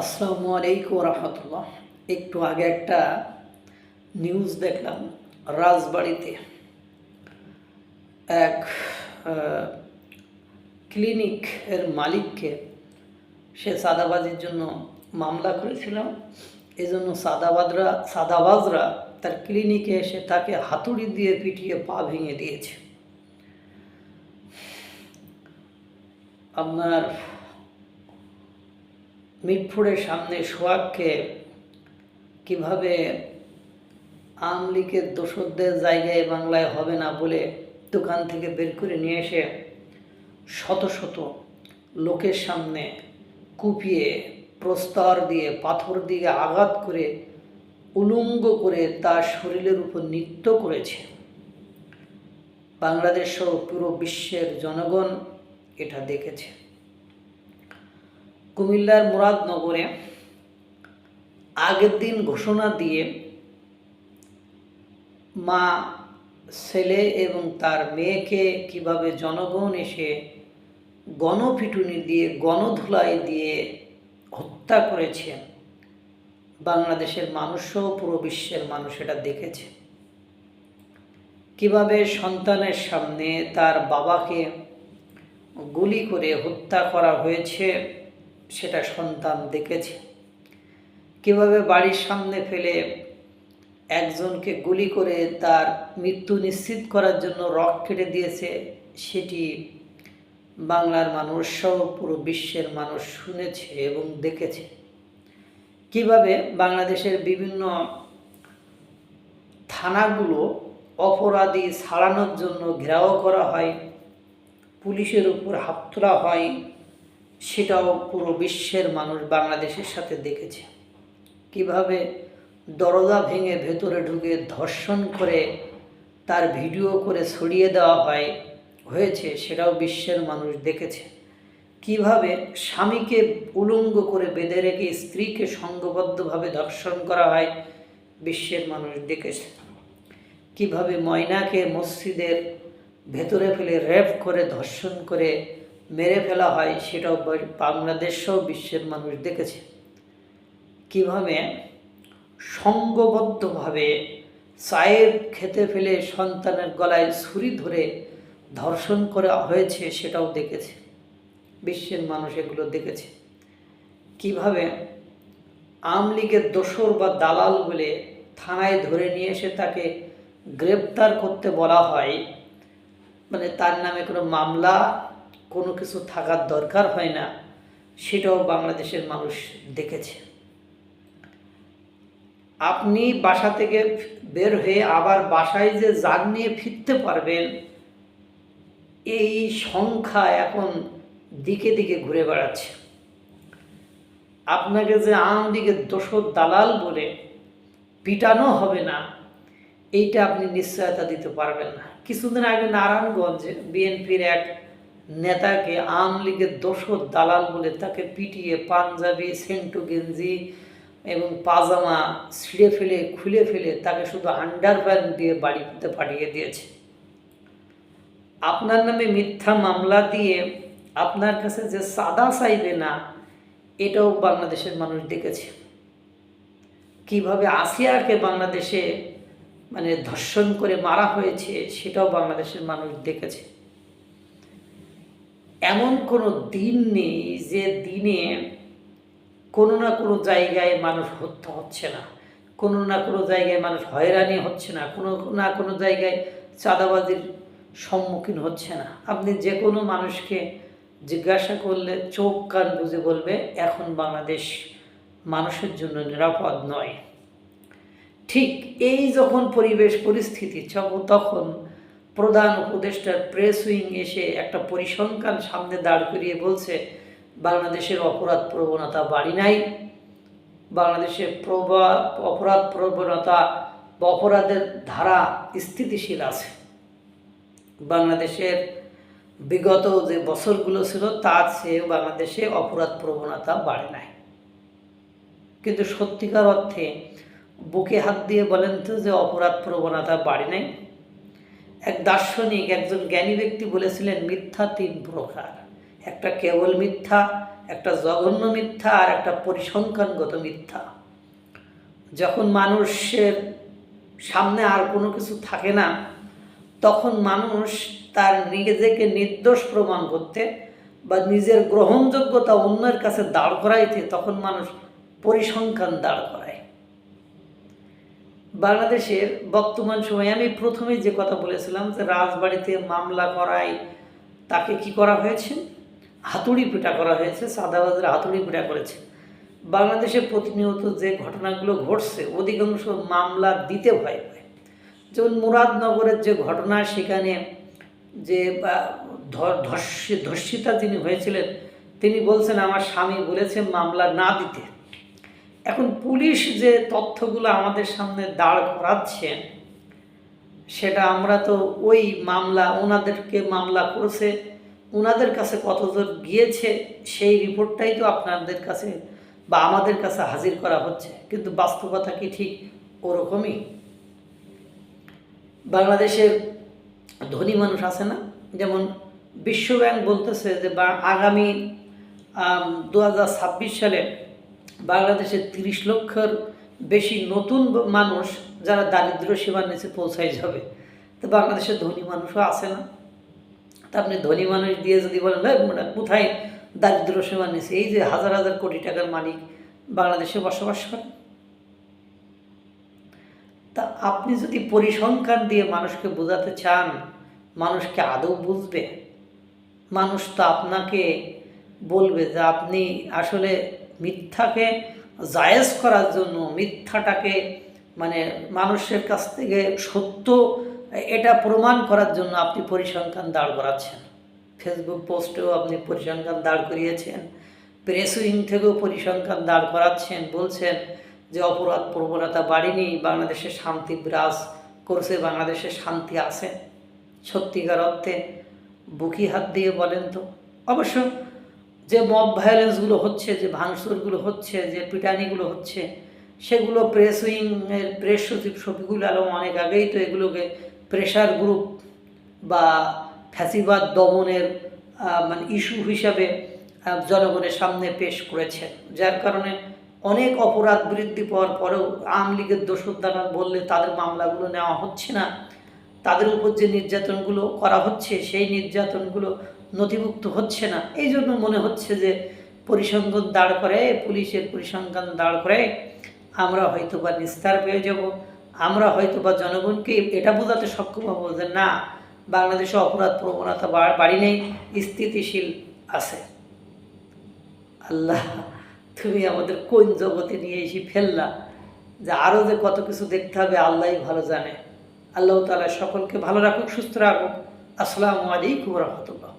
আসসালামু আলাইকুম রহমতুল্লাহ। একটু আগে একটা নিউজ দেখলাম রাজবাড়িতে। এক ক্লিনিক এর মালিককে সে সাদাবাজির জন্য মামলা করেছিল। এই জন্য সাদাবাদরা, সাদাবাজরা তার ক্লিনিকে এসে তাকে হাতুড়ি দিয়ে পিটিয়ে পা ভেঙে দিয়েছে। আপনার মিটফুড়ের সামনে সোহাগকে কীভাবে আওয়ামী দোসরদের জায়গায় বাংলায় হবে না বলে দোকান থেকে বের করে নিয়ে এসে শত শত লোকের সামনে কুপিয়ে, প্রস্তর দিয়ে, পাথর দিয়ে আঘাত করে, উলঙ্গ করে তার শরীরের উপর নৃত্য করেছে। বাংলাদেশ সহ পুরো বিশ্বের জনগণ এটা দেখেছে। কুমিল্লার মুরাদনগরে আগের দিন ঘোষণা দিয়ে মা, ছেলে এবং তার মেয়েকে কীভাবে জনগণ এসে গণপিটুনি দিয়ে, গণধুলাই দিয়ে হত্যা করেছে, বাংলাদেশের মানুষও পুরো বিশ্বের মানুষ এটা দেখেছে। কীভাবে সন্তানের সামনে তার বাবাকে গুলি করে হত্যা করা হয়েছে সেটা সন্তান দেখেছে। কীভাবে বাড়ির সামনে ফেলে একজনকে গুলি করে তার মৃত্যু নিশ্চিত করার জন্য রক কেটে দিয়েছে, সেটি বাংলার মানুষ সহ পুরো বিশ্বের মানুষ শুনেছে এবং দেখেছে। কীভাবে বাংলাদেশের বিভিন্ন থানাগুলো অপরাধী ছাড়ানোর জন্য ঘেরাও করা হয়, পুলিশের উপর হাত তোলা হয় সেটাও পুরো বিশ্বের মানুষ বাংলাদেশের সাথে দেখেছে। কীভাবে দরজা ভেঙে ভেতরে ঢুকে ধর্ষণ করে তার ভিডিও করে ছড়িয়ে দেওয়া হয়, হয়েছে, সেটাও বিশ্বের মানুষ দেখেছে। কীভাবে স্বামীকে উলঙ্গ করে বেঁধে রেখে স্ত্রীকে সঙ্গবদ্ধভাবে ধর্ষণ করা হয়, বিশ্বের মানুষ দেখেছে। কীভাবে ময়নাকে মসজিদের ভেতরে ফেলে র্যাপ করে ধর্ষণ করে মেরে ফেলা হয় সেটাও বাংলাদেশও বিশ্বের মানুষ দেখেছে। কীভাবে সঙ্গবদ্ধভাবে চায়ের খেতে ফেলে সন্তানের গলায় ছুরি ধরে ধর্ষণ করা হয়েছে সেটাও দেখেছে। বিশ্বের মানুষ এগুলো দেখেছে। কীভাবে আওয়ামী লীগের দোসর বা দালাল বলে থানায় ধরে নিয়ে এসে তাকে গ্রেপ্তার করতে বলা হয় মানে তার নামে কোনো মামলা কোনো কিছু থাকার দরকার হয় না, সেটাও বাংলাদেশের মানুষ দেখেছে। আপনি বাসা থেকে বের হয়ে আবার বাসায় যে যান নিয়ে ফিরতে পারবেন, এই সংখ্যা এখন দিকে দিকে ঘুরে বেড়াচ্ছে। আপনাকে যে আম দিকে দোষর দালাল বলে পিটানো হবে না, এইটা আপনি নিশ্চয়তা দিতে পারবেন না। কিছুদিন আগে নারায়ণগঞ্জে বিএনপির এক নেতাকে আওয়ামী লীগের দোষর দালাল বলে তাকে পিটিয়ে পাঞ্জাবি, সেন্টু গেঞ্জি এবং পাজামা ছিঁড়ে ফেলে, খুলে ফেলে তাকে শুধু আন্ডারপ্যান্ট দিয়ে বাড়িতে পাঠিয়ে দিয়েছে। আপনার নামে মিথ্যা মামলা দিয়ে আপনার কাছে যে সাদা চাইবে না, এটাও বাংলাদেশের মানুষ দেখেছে কীভাবে আসিয়াকে বাংলাদেশে মানে ধর্ষণ করে মারা হয়েছে, সেটাও বাংলাদেশের মানুষ দেখেছে এমন কোনো দিন নেই যে দিনে কোনো না কোনো জায়গায় মানুষ হত্যা হচ্ছে না। কোনো না কোনো জায়গায় মানুষ হয়রানি হচ্ছে না। কোনো না কোনো জায়গায় চাঁদাবাজির সম্মুখীন হচ্ছে না। আপনি যে কোনো মানুষকে জিজ্ঞাসা করলে চোখ কান বুঝে বলবে, এখন বাংলাদেশ মানুষের জন্য নিরাপদ নয়। ঠিক এই যখন পরিবেশ, পরিস্থিতি, তখন প্রধান প্রেস উইং এসে একটা পরিসংখ্যান সামনে দাঁড় করিয়ে বলছে, বাংলাদেশের অপরাধ প্রবণতা বাড়ি নাই। বাংলাদেশের প্রবা, অপরাধ প্রবণতা বা অপরাধের ধারা স্থিতিশীল আছে। বাংলাদেশের বিগত যে বছরগুলো ছিল, তার চেয়ে বাংলাদেশে অপরাধ প্রবণতা বাড়ে নাই। কিন্তু সত্যিকার অর্থে, বুকে হাত দিয়ে বলেন তো যে অপরাধ প্রবণতা বাড়ে নাই। এক দার্শনিক, একজন জ্ঞানী ব্যক্তি বলেছিলেন, মিথ্যা তিন প্রকার। একটা কেবল মিথ্যা, একটা জঘন্য মিথ্যা, আর একটা পরিসংখ্যানগত মিথ্যা। যখন মানুষের সামনে আর কোনো কিছু থাকে না, তখন মানুষ তার নিজেকে নির্দোষ প্রমাণ করতে বা নিজের গ্রহণযোগ্যতা অন্যের কাছে দাঁড় করাইতে তখন মানুষ পরিসংখ্যান দাঁড় করায়। বাংলাদেশের বর্তমান সময়ে আমি প্রথমেই যে কথা বলেছিলাম যে রাজবাড়িতে মামলা করায় তাকে কি করা হয়েছে? হাতুড়ি পিটা করা হয়েছে, সাদাবাজারে হাতুড়ি পিটা করেছে। বাংলাদেশে প্রতিনিয়ত যে ঘটনাগুলো ঘটছে, অধিকাংশ মামলা দিতে ভয় পায়। যেমন মুরাদনগরের যে ঘটনা, সেখানে যে ধর্ষি- ধর্ষিতা যিনি হয়েছিলেন, তিনি বলছেন, আমার স্বামী বলেছে মামলা না দিতে। এখন পুলিশ যে তথ্যগুলো আমাদের সামনে দাঁড় করাচ্ছে, সেটা আমরা তো ওই মামলা, ওনাদেরকে মামলা করেছে, ওনাদের কাছে কতজন গিয়েছে, সেই রিপোর্টটাই তো আপনাদের কাছে বা আমাদের কাছে হাজির করা হচ্ছে। কিন্তু বাস্তবতা কি ঠিক ওরকমই? বাংলাদেশের ধনী মানুষ আছে না? যেমন বিশ্বব্যাংক বলতেছে যে আগামী দু হাজার ছাব্বিশ সালে বাংলাদেশের তিরিশ লক্ষের বেশি নতুন মানুষ যারা দারিদ্র সীমার নিচে পৌঁছায় যাবে। তো বাংলাদেশের ধনী মানুষও আছে না। তা আপনি ধনী মানুষ দিয়ে যদি বলেন "এই মোটা, কোথায় দারিদ্র সীমার নিচে? এই যে হাজার হাজার কোটি টাকার মালিক বাংলাদেশে বসবাস করেন তা আপনি যদি পরিসংখ্যান দিয়ে মানুষকে বোঝাতে চান, মানুষকে আদৌ বুঝবে? মানুষ তো আপনাকে বলবে যে আপনি আসলে মিথ্যাকে জায়েজ করার জন্য, মিথ্যাটাকে মানে মানুষের কাছ থেকে সত্য, এটা প্রমাণ করার জন্য আপনি পরিসংখ্যান দাঁড় করাচ্ছেন। ফেসবুক পোস্টেও আপনি পরিসংখ্যান দাঁড় করিয়েছেন। প্রেস উইং থেকেও পরিসংখ্যান দাঁড় করাচ্ছেন, বলছেন যে অপরাধ প্রবণতা বাড়েনি, বাংলাদেশে শান্তি বিরাজ করছে, বাংলাদেশে শান্তি আছে। সত্যিকার অর্থে বুকি হাত দিয়ে বলেন তো। অবশ্য যে মব ভায়োলেন্সগুলো হচ্ছে, যে ভাঙচুরগুলো হচ্ছে, যে পিটানিগুলো হচ্ছে, সেগুলো প্রেস উইংয়ের প্রেস সচিব শফিকুল আলম অনেক আগেই তো এগুলোকে প্রেশার গ্রুপ বা ফ্যাসিবাদ দমনের মানে ইস্যু হিসাবে জনগণের সামনে পেশ করেছেন যার কারণে অনেক অপরাধ বৃদ্ধি পাওয়ার পরেও আওয়ামী লীগের দোষর দ্বারা বললে তাদের মামলাগুলো নেওয়া হচ্ছে না। তাদের উপর যে নির্যাতনগুলো করা হচ্ছে, সেই নির্যাতনগুলো নথিভুক্ত হচ্ছে না। এই জন্য মনে হচ্ছে যে পরিসংখ্যান দাঁড় করে, পুলিশের পরিসংখ্যান দাঁড় করে, আমরা হয়তো বা নিস্তার পেয়ে যাব, আমরা হয়তো বা জনগণকে এটা বোঝাতে সক্ষম হব যে না, বাংলাদেশে অপরাধ প্রবণতা বাড়ি নেই, স্থিতিশীল আছে। আল্লাহ, তুমি আমাদের কোন জগতে নিয়ে এসে ফেললা যে আরও যে কত কিছু দেখতে হবে আল্লাহই ভালো জানে। আল্লাহ তালা সকলকে ভালো রাখুক, সুস্থ রাখুক। আসসালামু আলাইকুম রহমতুল্লাহ।